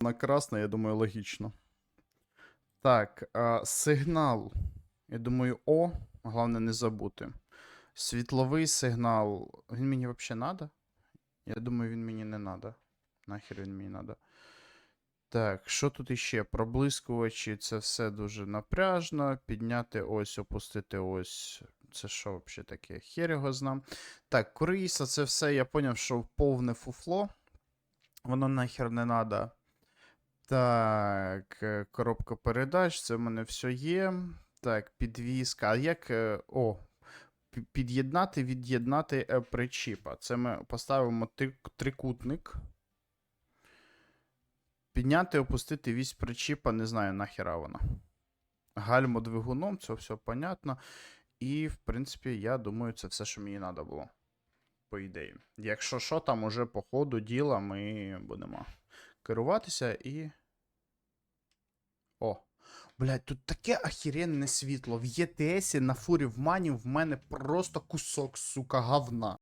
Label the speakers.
Speaker 1: на красне, я думаю, логічно. Так, а, сигнал. Я думаю, О. Головне не забути. Світловий сигнал. Він мені взагалі надо? Я думаю, він мені не надо. Нахер він мені надо. Так, що тут іще? Проблискувачі, це все дуже напряжно. Підняти ось, опустити ось. Це що взагалі таке? Хер його знам. Так, куріса, це все я поняв, що повне фуфло. Воно нахер не надо. Так, е, коробка передач, це в мене все є. Так, підвізка. А як. е, О, під'єднати, від'єднати е, причіпа. Це ми поставимо трикутник. Підняти, опустити вісь причіпа, не знаю, нахера вона. Гальмо двигуном, це все понятно. І, в принципі, я думаю, це все, що мені треба було. По ідеї. Якщо що, там уже по ходу діла ми будемо керуватися і. Блять, тут таке ахіренне світло. В ЄТСі на фурі в мані в мене просто кусок, сука, говна.